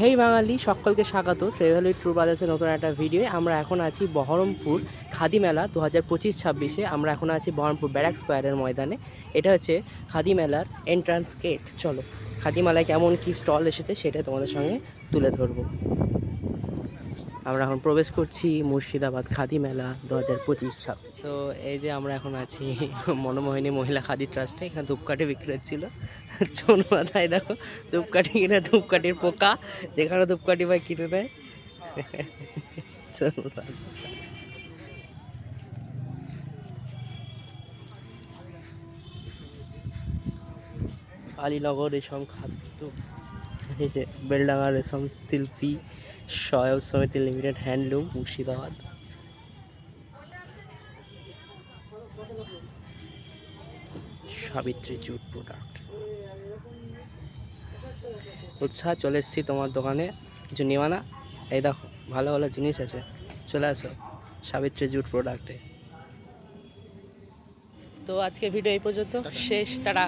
হেই বাঙালি, সকলকে স্বাগত। Travel with true ব্রাদার্সের নতুন একটা ভিডিও আমরা এখন আছি বহরমপুর খাদি মেলা দু হাজার পঁচিশ ছাব্বিশে। আমরা এখন আছি বহরমপুর ব্যারাক স্কোয়ারের ময়দানে। এটা হচ্ছে খাদি মেলার এন্ট্রান্স গেট চলো, খাদি মেলায় কেমন কী স্টল এসেছে সেটা তোমাদের সঙ্গে তুলে ধরবো। আমরা এখন প্রবেশ করছি মুর্শিদাবাদ খাদি মেলা দু হাজার পঁচিশ ছাব্বিশ তো এই যে আমরা এখন আছি মনোমোহিনী মহিলা খাদি ট্রাস্টে, এখানে ধূপকাঠি বিক্রি হচ্ছিল। চোন মাথায় দেখো, ধূপকাঠি কিনে ধূপকাঠির পোকা, যেখানে ধূপকাঠি ভাই কিনে মাথায়। আলীনগর রেশম খাদ্য বেলডাঙ্গা রেশম শিল্পী সহায়ক সমিতি limited handloom, Murshidabad. Savitri jute product. উৎসাহ, চলে এসেছি তোমার দোকানে। কিছু নেওয়া না? এই দেখো, ভালো ভালো জিনিস আছে। চলে আসো, সাবিত্রী জুট প্রোডাক্টে। তো আজকে ভিডিও এই পর্যন্ত। শেষ, টাটা।